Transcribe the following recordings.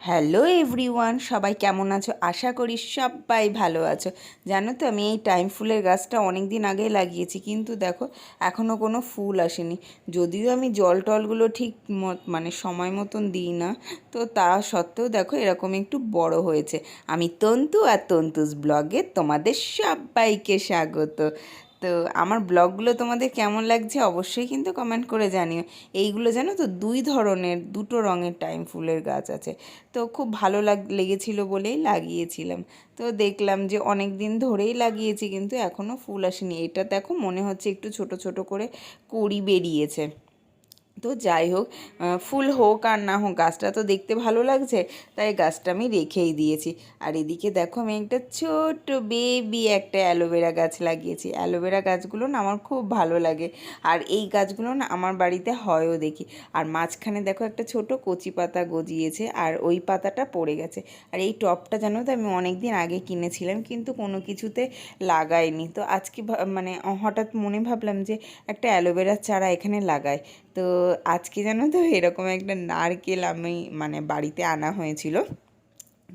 Hello everyone, সবাই কেমন আছো? আশা করি সবাই ভালো আছো। জানো তো, আমি এই টাইম ফুলের গাছটা অনেক দিন আগেই লাগিয়েছি, কিন্তু দেখো এখনও কোনো ফুল আসেনি। যদিও আমি জল টলগুলো ঠিক মানে সময় মতন দিই না, তো তা সত্ত্বেও দেখো, এরকম একটু বড় হয়েছে। আমি তন্তু আর তন্তুস ব্লগে তোমাদের সবাইকে স্বাগত। তো আমার ব্লগগুলো তোমাদের কেমন লাগছে অবশ্যই কিন্তু কমেন্ট করে জানিও। এইগুলো জানো তো, দুই ধরনের, দুটো রঙের টাইম ফুলের গাছ আছে। তো খুব ভালো লাগ, লেগেছিলো বলেই লাগিয়েছিলাম। তো দেখলাম যে অনেক দিন ধরেই লাগিয়েছি কিন্তু এখনও ফুল আসেনি। এটা দেখো মনে হচ্ছে একটু ছোট ছোট করে কড়ি বেরিয়েছে। তো যাই হোক ফুল হোক আর না হোক, গাছটা তো দেখতে ভালো লাগছে, তাই গাছটা আমি রেখেই দিয়েছি। আর এদিকে দেখো আমি একটা ছোট্ট বেবি একটা অ্যালোভেরা গাছ লাগিয়েছি। অ্যালোভেরা গাছগুলো না আমার খুব ভালো লাগে। আর এই গাছগুলো না আমার বাড়িতে হয়ও দেখি। আর মাঝখানে দেখো একটা ছোট কচি পাতা গজিয়েছে, আর ওই পাতাটা পড়ে গেছে। আর এই টবটা জানো তো আমি অনেক দিন আগে কিনেছিলাম, কিন্তু কোনো কিছুতে লাগাইনি। তো আজকে মানে হঠাৎ মনে ভাবলাম যে একটা অ্যালোভেরার চারা এখানে লাগাই। তো আজকে জানো তো এরকম একটা নারকেল আমি মানে বাড়িতে আনা হয়েছিল।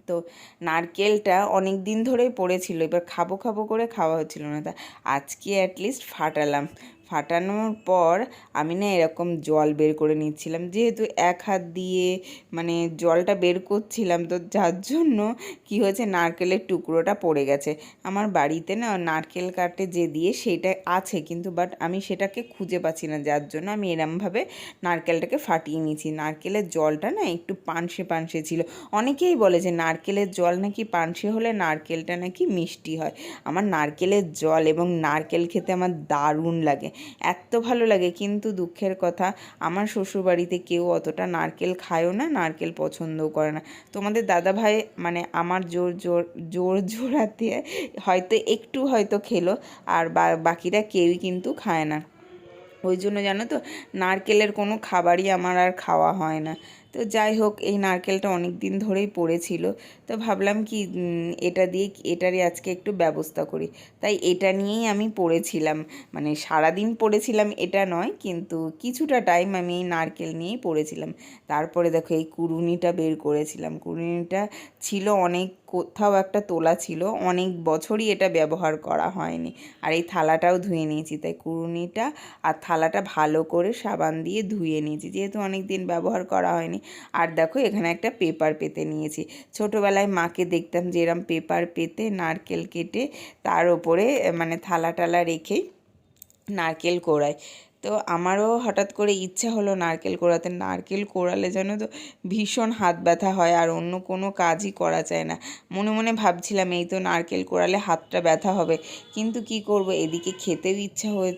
তো নারকেলটা অনেক দিন ধরেই পড়েছিল, এবার খাব খাব করে খাওয়া হচ্ছিল না। তা আজকে অ্যাটলিস্ট ফাটালাম। ফাটানোর পর আমি না এরকম জল বের করে নিচ্ছিলাম। যেহেতু এক হাত দিয়ে মানে জলটা বের করছিলাম, তো যার জন্য কি হয়েছে, নারকেলের টুকরোটা পড়ে গেছে। আমার বাড়িতে না নারকেল কাটে যে দিয়ে সেটা আছে কিন্তু বাট আমি সেটাকে খুঁজে পাচ্ছি না। যার জন্য আমি এরমভাবে নারকেলটাকে ফাটিয়ে নিয়েছি। নারকেলের জলটা না একটু পানসে পানসে ছিল। অনেকেই বলে যে নারকেলের জল নাকি পানসে হলে নারকেলটা নাকি মিষ্টি হয়। আমার নারকেলের জল এবং নারকেল খেতে আমার দারুণ লাগে। এত ভালো লাগে। কিন্তু দুঃখের কথা, আমার শ্বশুরবাড়িতে কেউ অতটা নারকেল খায়ও না, নারকেল পছন্দও করে না। তোমাদের দাদা ভাই মানে আমার জোর জোর জোর জোড়াতে হয়তো একটু হয়তো খেলো, আর বাকিরা কেউই কিন্তু খায় না। ওই জন্য জানো তো, নারকেলের কোনো খাবারই আমার আর খাওয়া হয় না। তো যাই হোক, এই নারকেলটা অনেক দিন ধরেই পড়েছিল। তো ভাবলাম কি এটা দিয়ে এটারই আজকে একটু ব্যবস্থা করি। তাই এটা নিয়েই আমি পড়েছিলাম। মানে সারাদিন পড়েছিলাম এটা নয়, কিন্তু কিছুটা টাইম আমি এই নারকেল নিয়েই পড়েছিলাম। তারপরে দেখো এই কুরুনিটা বের করেছিলাম। কুরুনিটা ছিল অনেক কোথাও একটা তোলা ছিল, অনেক বছরই এটা ব্যবহার করা হয়নি। আর এই থালাটাও ধুয়ে নিয়েছি, তাই কুড়ুনিটা আর থালাটা ভালো করে সাবান দিয়ে ধুয়ে নিয়েছি, যেহেতু অনেক দিন ব্যবহার করা হয়নি। আর দেখো, এখানে একটা পেপার পেতে নিয়েছি। ছোটোবেলায় মাকে দেখতাম যে এরম পেপার পেতে নারকেল কেটে তার ওপরে মানে থালা টালা রেখেই নারকেল কোড়ায়। তো আমারও হঠাৎ করে ইচ্ছা হলো নারকেল কোড়াতে। নারকেল কোড়ালে যেন তো ভীষণ হাত ব্যথা হয় আর অন্য কোনো কাজই করা যায় না। মনে মনে ভাবছিলাম, এই তো নারকেল কোড়ালে হাতটা ব্যথা হবে, কিন্তু কি করব? এদিকে খেতেও ইচ্ছা হয়ে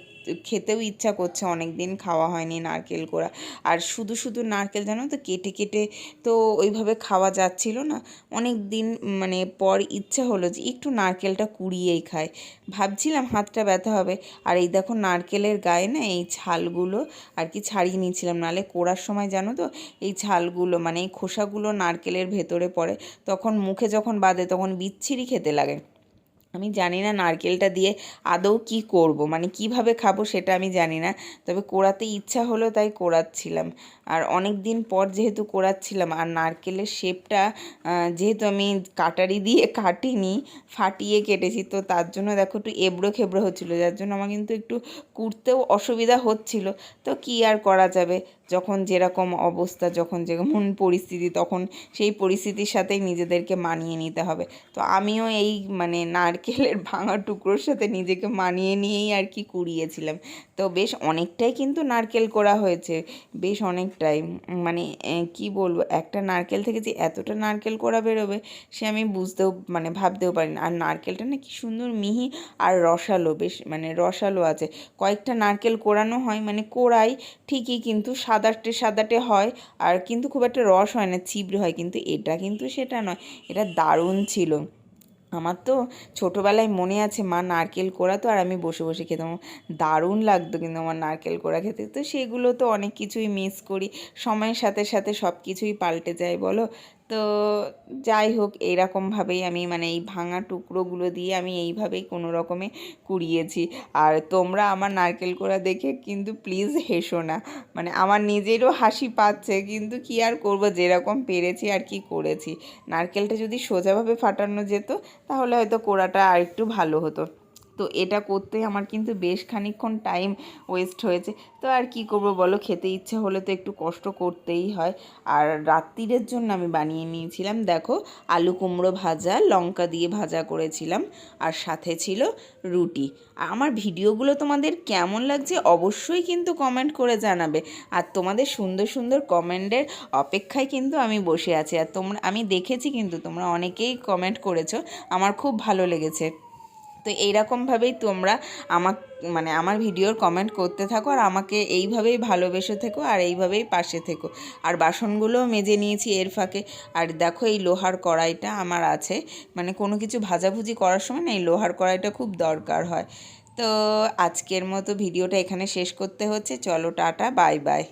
খেতেও ইচ্ছা করছে অনেক দিন খাওয়া হয়নি নারকেল কোড়া। আর শুধু শুধু নারকেল জানো তো, কেটে কেটে তো ওইভাবে খাওয়া যাচ্ছিল না। অনেক দিন মানে পর ইচ্ছা হলো যে একটু নারকেলটা কুড়িয়েই খায় ভাবছিলাম হাতটা ব্যথা হবে। আর এই দেখো নারকেলের গায়ে না এই ছালগুলো আর কি ছাড়িয়ে নিয়েছিলাম নাহলে কোড়ার সময় জানো তো, এই ছালগুলো মানে এই খোসাগুলো নারকেলের ভেতরে পড়ে, তখন মুখে যখন বাঁধে তখন বিচ্ছিরি খেতে লাগে। আমি জানি না নারকেলটা দিয়ে আদৌ কি করব মানে কীভাবে খাব সেটা আমি জানি না। তবে কোড়াতে ইচ্ছা হলো তাই কোড়াচ্ছিলাম। আর অনেক দিন পর যেহেতু কোড়াচ্ছিলাম, আর নারকেলের শেপটা যেহেতু আমি কাটারি দিয়ে কাটিনি, ফাটিয়ে কেটেছি, তো তার জন্য দেখো একটু এবড়ো খেবড়ো হচ্ছিল, যার জন্য আমার কিন্তু একটু কুড়তেও অসুবিধা হচ্ছিল। তো কি আর করা যাবে? যখন যেরকম অবস্থা, যখন যেমন পরিস্থিতি, তখন সেই পরিস্থিতির সাথেই নিজেদেরকে মানিয়ে নিতে হবে। তো আমিও এই মানে নারকেলের ভাঙা টুকরোর সাথে নিজেকে মানিয়ে নিয়েই আর কি কুড়িয়েছিলাম। তো বেশ অনেকটাই কিন্তু নারকেল করা হয়েছে। বেশ অনেকটাই। মানে কি বলব? একটা নারকেল থেকে যে এতটা নারকেল করা বেরোবে, সে আমি বুঝতেও মানে ভাবতেও পারি না। আর নারকেলটা না কি সুন্দর মিহি আর রসালো, বেশ মানে রসালো আছে। কয়েকটা নারকেল কোড়ানো হয় মানে কোড়াই ঠিকই কিন্তু সাদাটে সাদাটে হয় আর কিন্তু খুব একটা রস হয় না, ছিবড়ে হয়, কিন্তু এটা কিন্তু সেটা নয়, এটা দারুণ ছিল। আমার তো ছোটোবেলায় মনে আছে মা নারকেল কোড়া তো, আর আমি বসে বসে খেতাম, দারুণ লাগতো কিন্তু আমার নারকেল কোড়া খেতে। তো সেগুলো তো অনেক কিছুই মিস করি, সময়ের সাথে সাথে সব কিছুই পাল্টে যায়, বলো? তো যাই হোক এইরকমভাবেই আমি মানে এই ভাঙা টুকরোগুলো দিয়ে আমি এইভাবেই কোনো রকমে কুড়িয়েছি। আর তোমরা আমার নারকেল কোড়া দেখে কিন্তু প্লিজ হেসো না। মানে আমার নিজেরও হাসি পাচ্ছে, কিন্তু কি আর করব? যেরকম পেরেছি আর কি করেছি। নারকেলটা যদি সোজাভাবে ফাটানো যেত, তাহলে হয়তো কোড়াটা আর একটু ভালো হতো। তো এটা করতে আমার কিন্তু বেশ খানিকক্ষণ টাইম ওয়েস্ট হয়েছে। তো আর কি করব বলো? খেতে ইচ্ছে হলে তো একটু কষ্ট করতেই হয়। আর রাত্রিরের জন্য আমি বানিয়ে নিয়েছিলাম, দেখো, আলু কুমড়ো ভাজা, লঙ্কা দিয়ে ভাজা করেছিলাম, আর সাথে ছিল রুটি। আর আমার ভিডিওগুলো তোমাদের কেমন লাগছে অবশ্যই কিন্তু কমেন্ট করে জানাবে। আর তোমাদের সুন্দর সুন্দর কমেন্টের অপেক্ষায় কিন্তু আমি বসে আছি। আর তোমরা, আমি দেখেছি কিন্তু তোমরা অনেকেই কমেন্ট করেছ। আমার খুব ভালো লেগেছে। তো এইরকমভাবেই তোমরা আমার মানে আমার ভিডিওর কমেন্ট করতে থাকো আর আমাকে এইভাবেই ভালোবেসে থেকো আর এইভাবেই পাশে থেকো। আর বাসনগুলোও মেজে নিয়েছি এর ফাঁকে। আর দেখো এই লোহার কড়াইটা আমার আছে। মানে কোনো কিছু ভাজাভুজি করার সময় না এই লোহার কড়াইটা খুব দরকার হয়। তো আজকের মতো ভিডিওটা এখানে শেষ করতে হচ্ছে। চলো টাটা, বাই বাই।